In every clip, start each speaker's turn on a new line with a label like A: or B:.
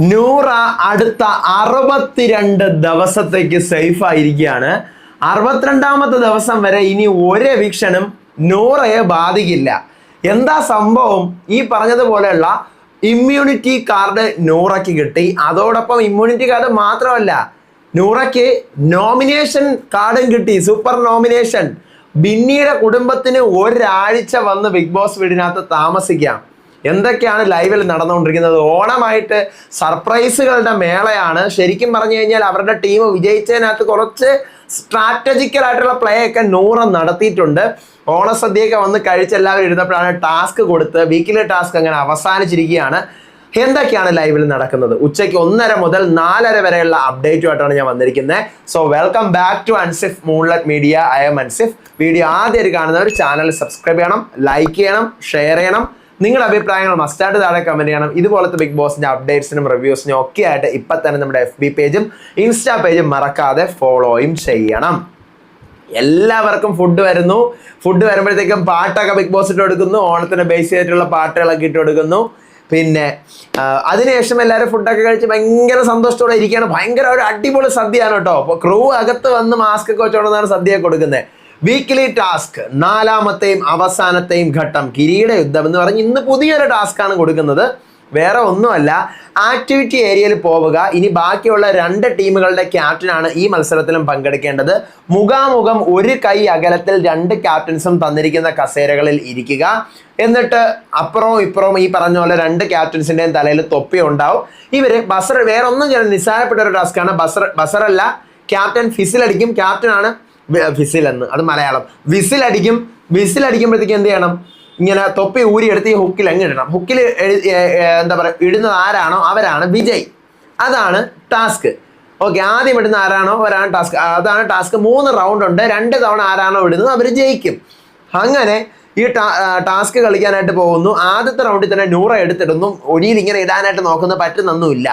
A: നൂറ അടുത്ത അറുപത്തിരണ്ട് ദിവസത്തേക്ക് സേഫ് ആയിരിക്കുകയാണ്. അറുപത്തിരണ്ടാമത്തെ ദിവസം വരെ ഇനി ഒരു വീക്ഷണം നൂറയെ ബാധിക്കില്ല. എന്താ സംഭവം? ഈ പറഞ്ഞതുപോലെയുള്ള ഇമ്മ്യൂണിറ്റി കാർഡ് നൂറയ്ക്ക് കിട്ടി. അതോടൊപ്പം ഇമ്മ്യൂണിറ്റി കാർഡ് മാത്രമല്ല നൂറയ്ക്ക് നോമിനേഷൻ കാർഡും കിട്ടി. സൂപ്പർ നോമിനേഷൻ ബിന്നിയുടെ കുടുംബത്തിന് ഒരാഴ്ച വന്ന് ബിഗ് ബോസ് വീടിനകത്ത് താമസിക്കാം. എന്തൊക്കെയാണ് ലൈവിൽ നടന്നുകൊണ്ടിരിക്കുന്നത്? ഓണമായിട്ട് സർപ്രൈസുകളുടെ മേളയാണ്. ശരിക്കും പറഞ്ഞു കഴിഞ്ഞാൽ അവരുടെ ടീം വിജയിച്ചതിനകത്ത് കുറച്ച് സ്ട്രാറ്റജിക്കൽ ആയിട്ടുള്ള പ്ലേ ഒക്കെ നൂറ് നടത്തിയിട്ടുണ്ട്. ഓണസദ്യയൊക്കെ വന്ന് കഴിച്ച് എല്ലാവരും ഇരുന്നപ്പോഴാണ് ടാസ്ക് കൊടുത്ത് വീക്കിലെ ടാസ്ക് അങ്ങനെ അവസാനിച്ചിരിക്കുകയാണ്. എന്തൊക്കെയാണ് ലൈവിൽ നടക്കുന്നത്? ഉച്ചയ്ക്ക് ഒന്നര മുതൽ നാലര വരെയുള്ള അപ്ഡേറ്റുമായിട്ടാണ് ഞാൻ വന്നിരിക്കുന്നത്. So welcome back to Ansif moonlight media I'm Ansif video ആദ്യം കാണുന്നവർ ചാനൽ സബ്സ്ക്രൈബ് ചെയ്യണം ലൈക്ക് ചെയ്യണം ഷെയർ ചെയ്യണം. നിങ്ങളുടെ അഭിപ്രായങ്ങൾ മസ്റ്റായിട്ട് താഴെ കമന്റ് ചെയ്യണം. ഇതുപോലത്തെ ബിഗ് ബോസിന്റെ അപ്ഡേറ്റ്സിനും റിവ്യൂസിനും ഒക്കെ ആയിട്ട് ഇപ്പൊ തന്നെ നമ്മുടെ എഫ് ബി പേജും ഇൻസ്റ്റാ പേജും മറക്കാതെ ഫോളോയും ചെയ്യണം. എല്ലാവർക്കും ഫുഡ് വരുന്നു. ഫുഡ് വരുമ്പോഴത്തേക്കും പാട്ടൊക്കെ ബിഗ് ബോസ് ഇട്ട് കൊടുക്കുന്നു. ഓണത്തിന് ബേസ് ചെയ്തിട്ടുള്ള പാട്ടുകളൊക്കെ ഇട്ട് കൊടുക്കുന്നു. പിന്നെ അതിനുശേഷം എല്ലാവരും ഫുഡൊക്കെ കഴിച്ച് ഭയങ്കര സന്തോഷത്തോടെ ഇരിക്കുകയാണ്. ഭയങ്കര ഒരു അടിപൊളി സദ്യയാണ് കേട്ടോ. ക്രൂ അകത്ത് വന്ന് മാസ്ക് ഒക്കെ വെച്ചോണ്ടെന്നാണ് സദ്യ കൊടുക്കുന്നത്. വീക്ക്ലി ടാസ്ക് നാലാമത്തെയും അവസാനത്തെയും ഘട്ടം കിരീട യുദ്ധം എന്ന് പറഞ്ഞ് ഇന്ന് പുതിയൊരു ടാസ്ക്കാണ് കൊടുക്കുന്നത്. വേറെ ഒന്നുമല്ല ആക്ടിവിറ്റി ഏരിയയിൽ പോവുക. ഇനി ബാക്കിയുള്ള രണ്ട് ടീമുകളുടെ ക്യാപ്റ്റനാണ് ഈ മത്സരത്തിലും പങ്കെടുക്കേണ്ടത്. മുഖാമുഖം ഒരു കൈ അകലത്തിൽ രണ്ട് ക്യാപ്റ്റൻസും തന്നിരിക്കുന്ന കസേരകളിൽ ഇരിക്കുക. എന്നിട്ട് അപ്പുറവും ഇപ്പുറവും ഈ പറഞ്ഞ പോലെ രണ്ട് ക്യാപ്റ്റൻസിന്റെയും തലയിൽ തൊപ്പി ഉണ്ടാവും. ഇവർ ബസർ വേറെ ഒന്നും ചെയ്യാൻ നിസ്സാരപ്പെട്ട ഒരു ടാസ്ക്കാണ് ബസർ ബസറല്ല ക്യാപ്റ്റൻ ഫിസിലടിക്കും ക്യാപ്റ്റനാണ് ഫിസിൽ എന്ന് അത് മലയാളം. വിസിൽ വിസിലടിക്കും വിസിലടിക്കുമ്പോഴത്തേക്ക് എന്ത് ചെയ്യണം? ഇങ്ങനെ തൊപ്പി ഊരി എടുത്ത് ഈ ഹുക്കിൽ അങ്ങ് ഇടണം. ഹുക്കിൽ എന്താ പറയുക ഇടുന്നത് ആരാണോ അവരാണ് വിജയ്. അതാണ് ടാസ്ക് ഓക്കെ ആദ്യം ഇടുന്ന ആരാണോ അവരാണ് ടാസ്ക് അതാണ് ടാസ്ക് മൂന്ന് റൗണ്ട് ഉണ്ട്. രണ്ട് തവണ ആരാണോ ഇടുന്നത് അവർ ജയിക്കും. അങ്ങനെ ഈ ടാസ്ക് കളിക്കാനായിട്ട് പോകുന്നു. ആദ്യത്തെ റൗണ്ടിൽ തന്നെ നൂറ എടുത്തിടുന്നു. ഒരിയിൽ ഇങ്ങനെ ഇടാനായിട്ട് നോക്കുന്നത് പറ്റുന്നൊന്നുമില്ല.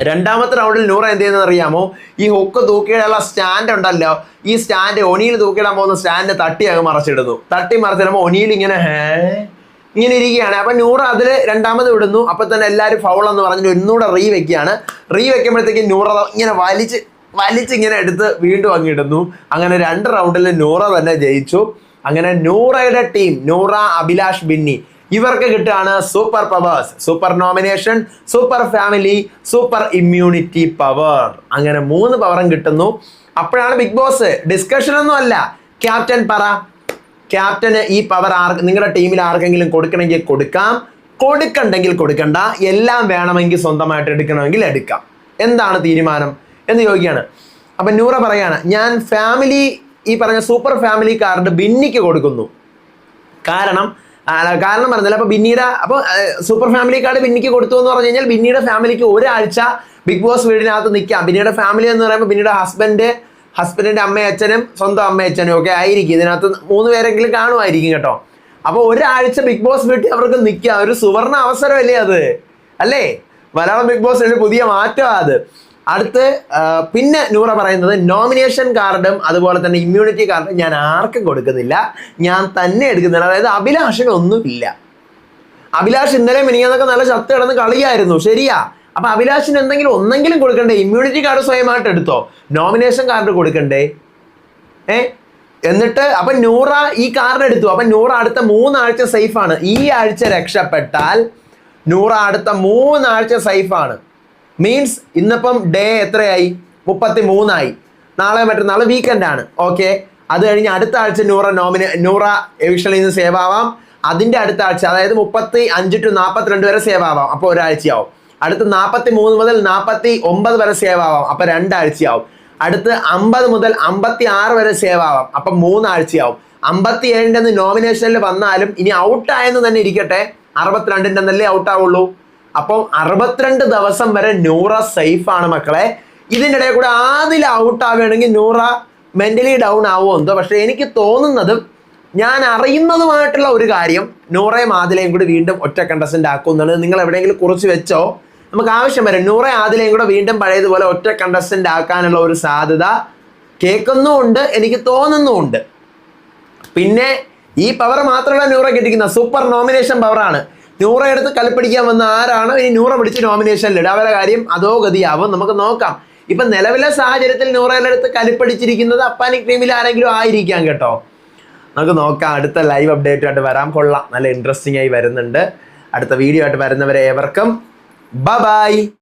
A: രണ്ടാമത്തെ റൗണ്ടിൽ നൂറ എന്ത് ചെയ്യുന്നത് അറിയാമോ? ഈ ഹുക്ക് തൂക്കിയിടാനുള്ള സ്റ്റാൻഡ് ഉണ്ടല്ലോ. ഈ സ്റ്റാൻഡ് ഒനിയിൽ തൂക്കിയിടാൻ പോകുന്ന സ്റ്റാൻഡ് തട്ടി അങ്ങ് മറച്ചിടുന്നു. തട്ടി മറച്ചിടുമ്പോൾ ഒനിയിൽ ഇങ്ങനെ ഹേ ഇങ്ങനെ ഇരിക്കുകയാണ്. അപ്പൊ നൂറ അതിൽ രണ്ടാമത് വിടുന്നു. അപ്പൊ തന്നെ എല്ലാവരും ഫൗൾ എന്ന് പറഞ്ഞിട്ട് ഒന്നുകൂടെ റീ വെക്കുകയാണ്. റീ വെക്കുമ്പോഴത്തേക്ക് നൂറ ഇങ്ങനെ വലിച്ച് വലിച്ച് ഇങ്ങനെ എടുത്ത് വീണ്ടും അങ്ങിടുന്നു അങ്ങനെ രണ്ട് റൗണ്ടിൽ നൂറ തന്നെ ജയിച്ചു. അങ്ങനെ നൂറയുടെ ടീം നൂറ അഭിലാഷ് ബിന്നി ഇവർക്ക് കിട്ടുകയാണ് super powers super nomination super family super immunity power അങ്ങനെ മൂന്ന് പവറും കിട്ടുന്നു. അപ്പോഴാണ് ബിഗ് ബോസ് ഡിസ്കഷൻ ഒന്നും അല്ല. ക്യാപ്റ്റൻ പറ. ക്യാപ്റ്റന് ഈ പവർ ആർ നിങ്ങളുടെ ടീമിൽ ആർക്കെങ്കിലും കൊടുക്കണമെങ്കിൽ കൊടുക്കാം. കൊടുക്കണ്ടെങ്കിൽ കൊടുക്കണ്ട. എല്ലാം വേണമെങ്കിൽ സ്വന്തമായിട്ട് എടുക്കണമെങ്കിൽ എടുക്കാം. എന്താണ് തീരുമാനം? എന്ന് ചോദിക്കുകയാണ്. അപ്പം നൂറ പറയാണ് ഞാൻ ഫാമിലി ഈ പറഞ്ഞ സൂപ്പർ ഫാമിലി കാർഡ് ബിന്നിക്ക് കൊടുക്കുന്നു. കാരണം കാരണം പറഞ്ഞില്ല അപ്പൊ ബിന്നിയുടെ അപ്പൊ സൂപ്പർ ഫാമിലി കാർഡ് ബിന്നിക്ക് കൊടുത്തു എന്ന് പറഞ്ഞു കഴിഞ്ഞാൽ ബിന്നിയുടെ ഫാമിലിക്ക് ഒരാഴ്ച ബിഗ് ബോസ് വീടിനകത്ത് നിൽക്കാം ബിന്നിയുടെ ഫാമിലി എന്ന് പറയുമ്പോൾ ബിന്നിയുടെ ഹസ്ബൻഡ് ഹസ്ബൻഡിന്റെ അമ്മയും അച്ഛനും സ്വന്തം അമ്മയും അച്ഛനും ഒക്കെ ആയിരിക്കും. ഇതിനകത്ത് മൂന്ന് പേരെങ്കിലും കാണുമായിരിക്കും കേട്ടോ. അപ്പൊ ഒരാഴ്ച ബിഗ് ബോസ് വീട്ടിൽ അവർക്ക് നിൽക്കാം ഒരു സുവർണ അവസരമല്ലേ അത്? അല്ലേ? മലയാളം ബിഗ് ബോസ് പുതിയ മാറ്റമാണ് അത്. അടുത്ത് പിന്നെ നൂറ പറയുന്നത് നോമിനേഷൻ കാർഡും അതുപോലെ തന്നെ ഇമ്മ്യൂണിറ്റി കാർഡും ഞാൻ ആർക്കും കൊടുക്കുന്നില്ല. ഞാൻ തന്നെ എടുക്കുന്നില്ല. അതായത് അഭിലാഷന് ഒന്നുമില്ല അഭിലാഷ് ഇന്നലെ മിനിങ്ങാന്നൊക്കെ നല്ല ശക്തി കിടന്ന് കളിയായിരുന്നു. ശരിയാ. അപ്പൊ അഭിലാഷിന് എന്തെങ്കിലും ഒന്നെങ്കിലും കൊടുക്കണ്ടേ? ഇമ്മ്യൂണിറ്റി കാർഡ് സ്വയമായിട്ട് എടുത്തോ? നോമിനേഷൻ കാർഡ് കൊടുക്കണ്ടേ? ഏ? എന്നിട്ട് അപ്പൊ നൂറ ഈ കാർഡ് എടുത്തു. അപ്പൊ നൂറ അടുത്ത മൂന്നാഴ്ച സേഫ് ആണ്. ഈ ആഴ്ച രക്ഷപ്പെട്ടാൽ നൂറ അടുത്ത മൂന്നാഴ്ച സേഫ് ആണ്. മീൻസ് ഇന്നിപ്പം ഡേ എത്രയായി? മുപ്പത്തി മൂന്നായി നാളെ മറ്റന്നാൾ വീക്കെൻഡ് ആണ്. ഓക്കെ അത് കഴിഞ്ഞ് അടുത്ത ആഴ്ച നൂറ നോമിനേ നൂറ എവിഷണിൽ നിന്ന് സേവ് ആവാം. അതിന്റെ അടുത്ത ആഴ്ച അതായത് മുപ്പത്തി അഞ്ച് ടു നാൽപ്പത്തിരണ്ട് വരെ സേവ് ആവാം. അപ്പോൾ ഒരാഴ്ചയാവും. അടുത്ത് നാൽപ്പത്തി മൂന്ന് മുതൽ നാൽപ്പത്തി ഒമ്പത് വരെ സേവ് ആവാം. അപ്പോൾ രണ്ടാഴ്ചയാവും. അടുത്ത് അമ്പത് മുതൽ അമ്പത്തി ആറ് വരെ സേവ് ആവാം. അപ്പം മൂന്നാഴ്ചയാവും. അമ്പത്തി ഏഴിന്റെ നോമിനേഷനിൽ വന്നാലും ഇനി ഔട്ടായെന്ന് തന്നെ ഇരിക്കട്ടെ. അറുപത്തിരണ്ടിന്റെ നല്ലേ ഔട്ട് ആവുള്ളൂ അപ്പം അറുപത്തിരണ്ട് ദിവസം വരെ നൂറ സേഫ് ആണ് മക്കളെ. ഇതിന്റെ ഇടയിൽ കൂടെ ആദ്യം ഔട്ട് ആവുകയാണെങ്കിൽ നൂറ മെന്റലി ഡൗൺ ആവുമോ എന്തോ? പക്ഷെ എനിക്ക് തോന്നുന്നതും ഞാൻ അറിയുന്നതുമായിട്ടുള്ള ഒരു കാര്യം നൂറയും ആദിലയും കൂടി വീണ്ടും ഒറ്റ കണ്ടസ്റ്റന്റ് ആക്കുമെന്നാണ് നിങ്ങൾ എവിടെയെങ്കിലും കുറച്ച് വെച്ചോ. നമുക്ക് ആവശ്യം വരും. നൂറ ആദിലയും കൂടെ വീണ്ടും പഴയതുപോലെ ഒറ്റ കണ്ടസ്റ്റന്റ് ആക്കാനുള്ള ഒരു സാധ്യത കേൾക്കുന്നുമുണ്ട് എനിക്ക് തോന്നുന്നുമുണ്ട്. പിന്നെ ഈ പവർ മാത്രമല്ല നൂറ കിട്ടിക്കുന്ന. സൂപ്പർ നോമിനേഷൻ പവറാണ് നൂറ എടുത്ത് കൽപ്പിടിക്കാൻ വന്ന ആരാണ്? ഇനി നൂറ പിടിച്ച് നോമിനേഷനിൽ ഇടുക അവരുടെ കാര്യം അതോ ഗതിയാവും. നമുക്ക് നോക്കാം. ഇപ്പൊ നിലവിലെ സാഹചര്യത്തിൽ നൂറയിലെടുത്ത് കലിപ്പടിച്ചിരിക്കുന്നത് അപ്പാനി ക്രീമിൽ ആരെങ്കിലും ആയിരിക്കാം കേട്ടോ. നമുക്ക് നോക്കാം. അടുത്ത ലൈവ് അപ്ഡേറ്റ് ആയിട്ട് വരാൻ കൊള്ളാം. നല്ല ഇൻട്രസ്റ്റിംഗ് ആയി വരുന്നുണ്ട്. അടുത്ത വീഡിയോ ആയിട്ട് വരുന്നവരെ ഏവർക്കും. ബൈ